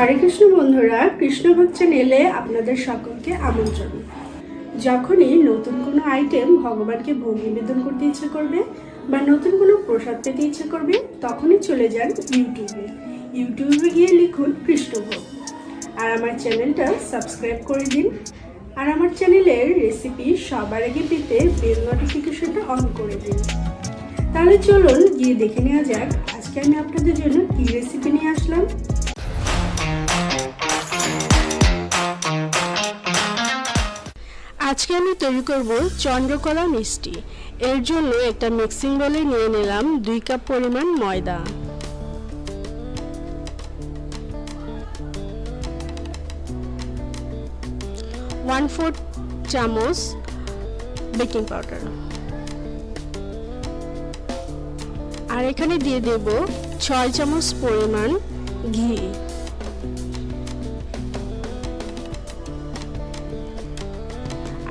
হরে কৃষ্ণ বন্ধুরা কৃষ্ণভোগ চ্যানেলে আপনাদের সকলকে আমন্ত্রণ। যখনই নতুন কোনো আইটেম ভগবানকে ভোগ নিবেদন করতে ইচ্ছে করবে বা নতুন কোনো প্রসাদ পেতে ইচ্ছে করবে, তখনই চলে যান ইউটিউবে। ইউটিউবে গিয়ে লিখুন কৃষ্ণভোগ আর আমার চ্যানেলটা সাবস্ক্রাইব করে দিন। আর আমার চ্যানেলের রেসিপি সবার আগে পেতে বেল নোটিফিকেশনটা অন করে দিন। তাহলে চলুন গিয়ে দেখে নেওয়া যাক, আজকে আমি আপনাদের জন্য কী রেসিপি নিয়ে আসলাম। আজকে আমি তৈরি করব চন্দ্রকলা মিষ্টি। এর জন্য একটা মিক্সিং বলে নিয়ে নিলাম দুই কাপ পরিমাণ ময়দা। ওয়ান ফোর্থ চামচ বেকিং পাউডার। আর এখানে দিয়ে দেব ছয় চামচ পরিমাণ ঘি।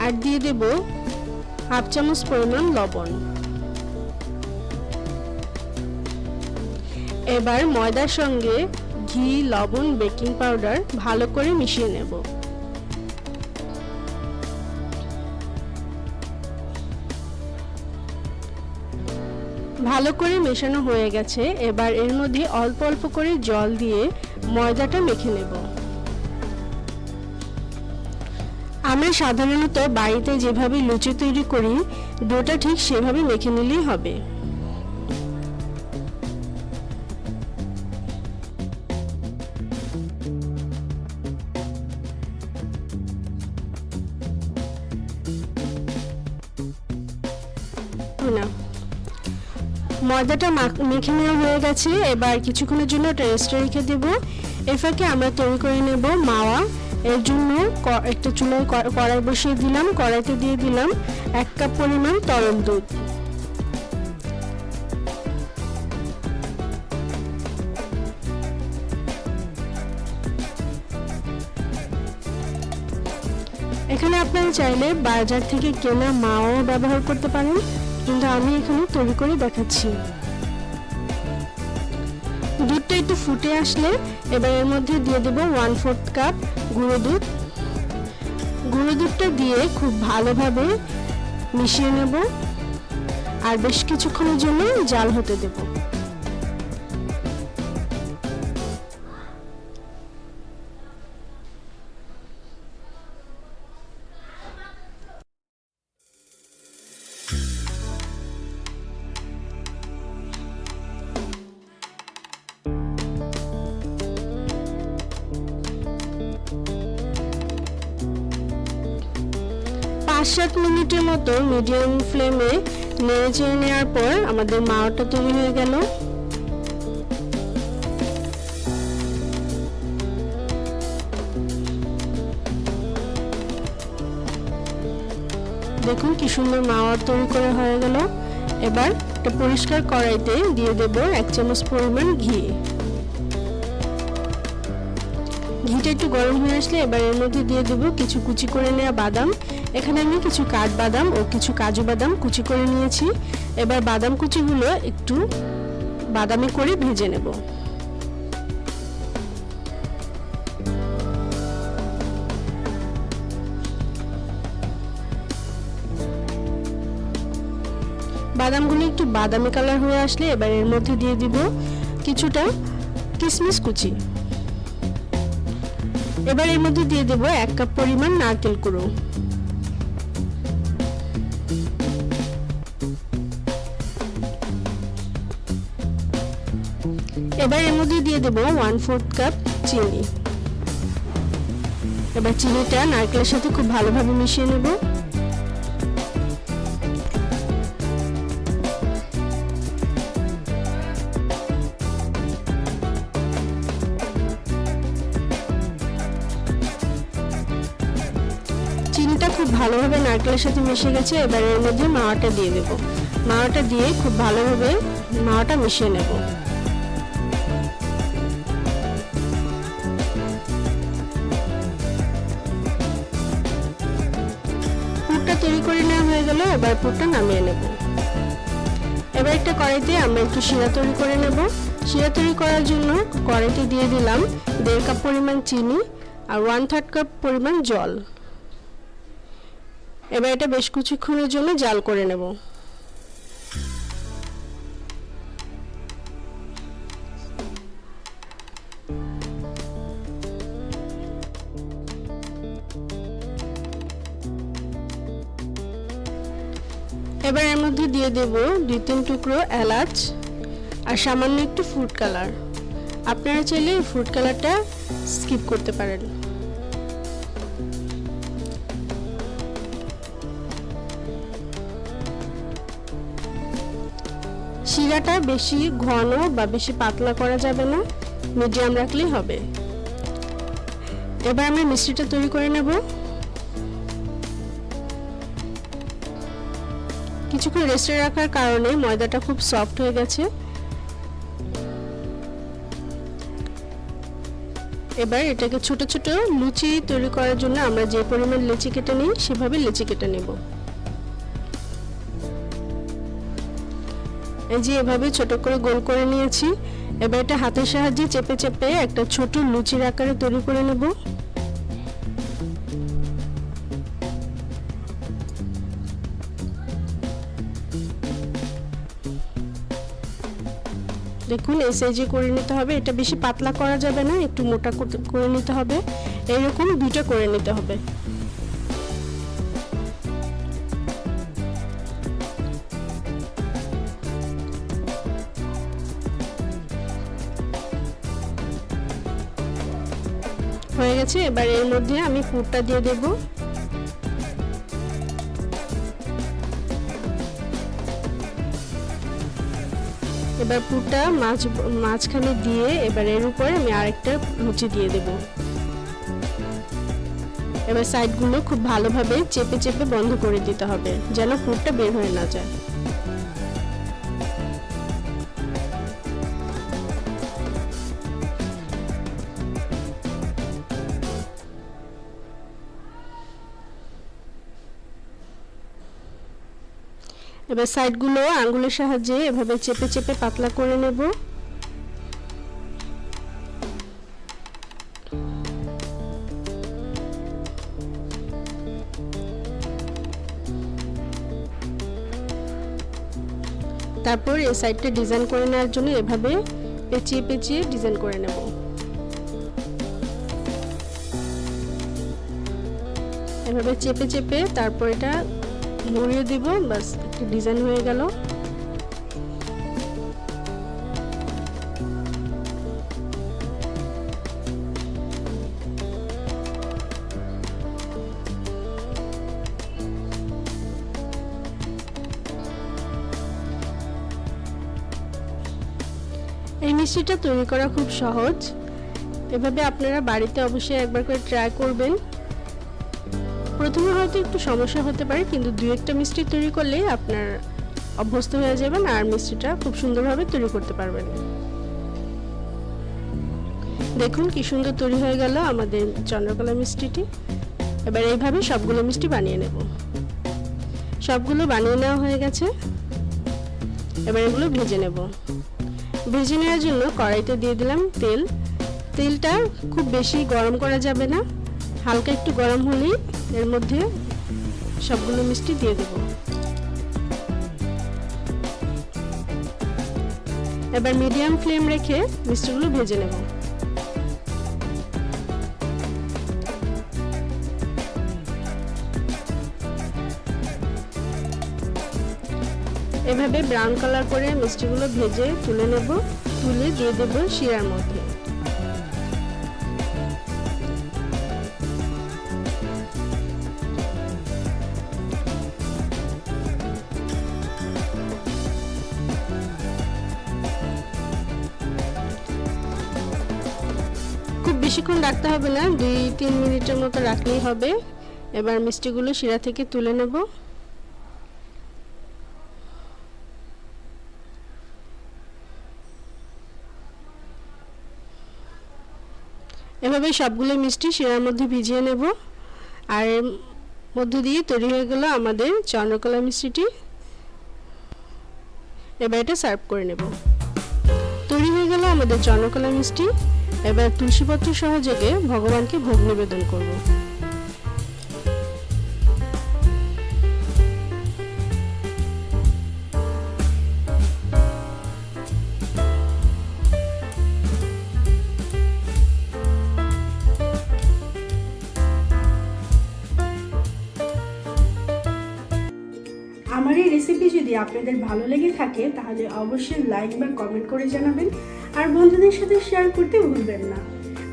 আর দিয়ে দেব হাফ চামচ পরিমাণ লবণ। এবার ময়দার সঙ্গে ঘি, লবণ, বেকিং পাউডার ভালো করে মিশিয়ে নেব। ভালো করে মেশানো হয়ে গেছে। এবার এর মধ্যে অল্প অল্প করে জল দিয়ে ময়দাটা মেখে নেব। আমরা সাধারণত বাড়িতে যেভাবে লুচি তৈরি করি, ডোটা ঠিক সেভাবে মেখে নিলেই হবে। ময়দাটা মেখে নেওয়া হয়ে গেছে। এবার কিছুক্ষণের জন্য ওটা রেস্টে রেখে দেব। এর আমরা তৈরি করে নেব মাওয়া। এর জন্য একটা চুলায় কড়াই বসিয়ে দিলাম, কড়াইতে দিয়ে দিলাম এক কাপ পরিমাণ তরল দুধ। এখানে আপনারা চাইলে বাজার থেকে কেনা মাও ব্যবহার করতে পারেন, কিন্তু আমি এখানে তৈরি করে দেখাচ্ছি। দুধটা একটু ফুটে আসলে এবার এর মধ্যে দিয়ে দেবো ওয়ান ফোর্থ কাপ গুঁড়ো দুধ গুঁড়ো দুধটা দিয়ে খুব ভালোভাবে মিশিয়ে নেব। আর বেশ কিছুক্ষণের জন্য জাল হতে দেবো। পাঁচ সাত মিনিটের মতো মিডিয়াম ফ্লেমে নেড়ে নেওয়ার পর আমাদের মাওয়াটা তৈরি হয়ে গেল। দেখুন কি সুন্দর মাওয়া তৈরি করে হয়ে গেল। এবার একটা পরিষ্কার কড়াইতে দিয়ে দেব এক চামচ পরিমাণ ঘি। ঘিটা একটু গরম হয়ে আসলে এবার এর মধ্যে দিয়ে দেব কিছু কুচি করে নেওয়া বাদাম এখানে আমি কিছু কাঠবাদাম ও কিছু কাজু বাদাম কুচি করে নিয়েছি। এবার বাদাম কুচিগুলো একটু বাদামি করে ভেজে নেব। বাদামগুলো একটু বাদামি কালার হয়ে আসলে এবার এর মধ্যে দিয়ে দিব কিছুটা কিশমিশ কুচি। এবার এর মধ্যে দিয়ে দেব এক কাপ পরিমাণ নারকেল কুড়ো। এবার এর মধ্যে দিয়ে দেব ওয়ান ফোর্থ কাপ চিনি। এবার চিনিটা নারকেলের সাথে খুব ভালোভাবে মিশিয়ে নেব। চিনিটা খুব ভালোভাবে নারকেলের সাথে মিশে গেছে, এবার এর মধ্যে মাওয়াটা দিয়ে দেব। মাওয়াটা দিয়ে খুব ভালোভাবে মাওয়াটা মিশিয়ে নেব। গেল এবার পুরটা নামিয়ে নেব। এবার একটা কড়াইতে আমরা একটু শিরা তৈরি করে নেব। শিরা তৈরি করার জন্য কড়াইতে দিয়ে দিলাম দেড় কাপ পরিমাণ চিনি আর ওয়ান থার্ড কাপ পরিমাণ জল। এবার এটা বেশ কিছুক্ষণের জন্য জাল করে নেব। এবার এর মধ্যে দিয়ে দেব দুই তিন টুকরো এলাচ আর সামান্য একটু ফুড কালার আপনারা চাইলে ফুড কালারটা স্কিপ করতে পারেন। শিরাটা বেশি ঘন বা বেশি পাতলা করা যাবে না, মিডিয়াম রাখলেই হবে। এবার আমরা মিষ্টিটা তৈরি করে নেব। কিছুক্ষণ রেস্টে রাখার কারণে ময়দাটা খুব সফট হয়ে গেছে। এবার এটাকে ছোট ছোট লুচি তৈরি করার জন্য আমরা যে পরিমাণ লেচি কেটে নিই, সেভাবে লেচি কেটে নেব। এই যে এভাবে ছোট করে গোল করে নিয়েছি, এবার এটা হাতের সাহায্যে চেপে চেপে একটা ছোট লুচির আকারে তৈরি করে নেব। দেখুন এই সাইজে করে নিতে হবে। এটা বেশি পাতলা করা যাবে না, একটু মোটা করে নিতে হবে। এইরকম দুইটা করে নিতে হবে। হয়ে গেছে, এবার এর মধ্যে আমি পুরটা দিয়ে দেবো। এবার পুরটা মাছ, মাঝখানে দিয়ে এবার এর উপরে আমি আরেকটা লুচি দিয়ে দেব। এবার সাইডগুলো খুব ভালোভাবে চেপে চেপে বন্ধ করে দিতে হবে, যেন পুরটা বের হয়ে না যায়। এবার সাইডগুলো আঙ্গুলের সাহায্যে এভাবে চেপে চেপে পাতলা করে নেব। তারপর এই সাইডটা ডিজাইন করে নেওয়ার জন্য এভাবে পেঁচিয়ে পেঁচিয়ে ডিজাইন করে নেব। এভাবে চেপে চেপে তারপর এটা মুড়িয়ে দিব, বাস একটা ডিজাইন হয়ে গেল। এই মিষ্টিটা তৈরি করা খুব সহজ। এভাবে আপনারা বাড়িতে অবশ্যই একবার করে ট্রাই করবেন। প্রথমে হয়তো একটু সমস্যা হতে পারে, কিন্তু দু একটা মিষ্টি তৈরি করলেই আপনার অভ্যস্ত হয়ে যাবেন আর মিষ্টিটা খুব সুন্দরভাবে তৈরি করতে পারবেন। দেখুন কি সুন্দর তৈরি হয়ে গেল আমাদের চন্দ্রকলা মিষ্টিটি। এবার এইভাবে সবগুলো মিষ্টি বানিয়ে নেব। সবগুলো বানিয়ে নেওয়া হয়ে গেছে। এবার এগুলো ভেজে নেব। ভেজে নেওয়ার জন্য কড়াইতে দিয়ে দিলাম তেল। তেলটা খুব বেশি গরম করা যাবে না। হালকা একটু গরম হলেই এর মধ্যে সবগুলো মিষ্টি দিয়ে দেব। এবার মিডিয়াম ফ্লেম রেখে মিষ্টিগুলো ভেজে নেব। এভাবে ব্রাউন কালার করে মিষ্টিগুলো ভেজে তুলে নেব। তুলে দিয়ে দেব শিরার মধ্যে। বেশিক্ষণ রাখতে হবে না, দুই তিন মিনিটের মতো রাখলেই হবে। এবার মিষ্টিগুলো শিরা থেকে তুলে নেব। এভাবে সবগুলো মিষ্টি শিরার মধ্যে ভিজিয়ে নেব। আর মধ্য দিয়ে তৈরি হয়ে গেল আমাদের চন্দ্রকলা মিষ্টিটি। এবার এটা সার্ভ করে নেব। তৈরি হয়ে গেল আমাদের চন্দ্রকলা মিষ্টি। এবার তুলসীপত্র সহযোগে ভগবানকে ভোগ নিবেদন করব। রেসিপি যদি আপনাদের ভালো লেগে থাকে, তাহলে অবশ্যই লাইক বা কমেন্ট করে জানাবেন আর বন্ধুদের সাথে শেয়ার করতে ভুলবেন না।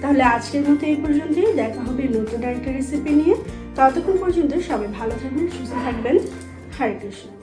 তাহলে আজকের মতো এই পর্যন্তই, দেখা হবে নতুন একটা রেসিপি নিয়ে। ততক্ষণ পর্যন্ত সবাই ভালো থাকবেন, সুস্থ থাকবেন। হরে কৃষ্ণ।